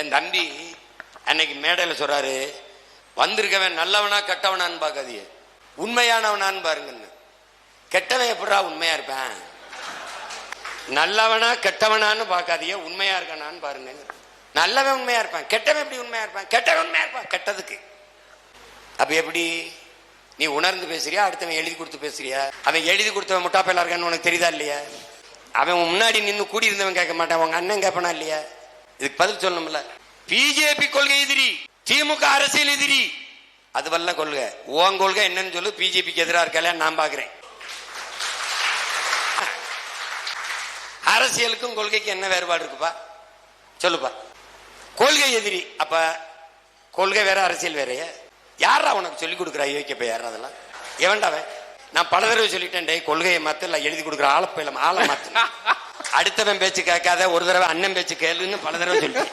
என் தம்பி அன்னைக்கு மேடையில் சொல்றாரு வந்திருக்கவன் நல்லவனா கெட்டவனான்னு பார்க்காதிய உண்மையானவனான்னு பாருங்கன்னு. கெட்டவன் எப்படா உண்மையா இருப்பேன்? நல்லவனா கெட்டவனான்னு பார்க்காதியே உண்மையா இருக்கானான்னு பாருங்க நல்லவன் உண்மையா இருப்பான். கெட்டவன் எப்படி உண்மையா இருப்பான்? கெட்டவன் உண்மையா இருப்பான். கெட்டதுக்கு. அப்ப எப்படி? நீ உணர்ந்து பேசுறியா? அடுத்தவன் எழுதி கொடுத்து பேசுறியா? அவன் எழுதி கொடுத்தவன் முட்டாப்பையில இருக்கான்னு உனக்கு தெரியுதா இல்லையா? அவன் முன்னாடி நின்று கூடி இருந்தவன் கேட்க மாட்டான். உங்க அண்ணன் கேட்பனா இல்லையா? இதுக்கு பதில் சொல்லணும்ல. பிஜேபி கொள்கை எதிரி திமுக அரசியல் எதிரி. அது வல்ல கொள்கை. உன் கொள்கை என்னன்னு சொல்லு பிஜேபிக்கு எதிராக இருக்கல நான் பாக்குறேன். அரசியலுக்கும் கொள்கைக்கு என்ன வேறுபாடு இருக்குப்பா? சொல்லுப்பா. கொள்கை எதிரி. அப்ப கொள்கை வேற அரசியல் வேறயா? யாரா உனக்கு சொல்லி கொடுக்குறா? யோக்கியப்ப யாரா அதெல்லாம்? எவன்டாவே நான் பல தடவை சொல்லிட்டேன் டே கொள்கையை மாத்த இல்ல எழுதி கொடுக்குற ஆளப்பையில ஆளை மாத்து. அடுத்தவன் பேச்சு கேட்காத ஒரு தடவை அண்ணன் பேச்சு கேளுன்னு பல தடவை சொல்லிட்டேன்.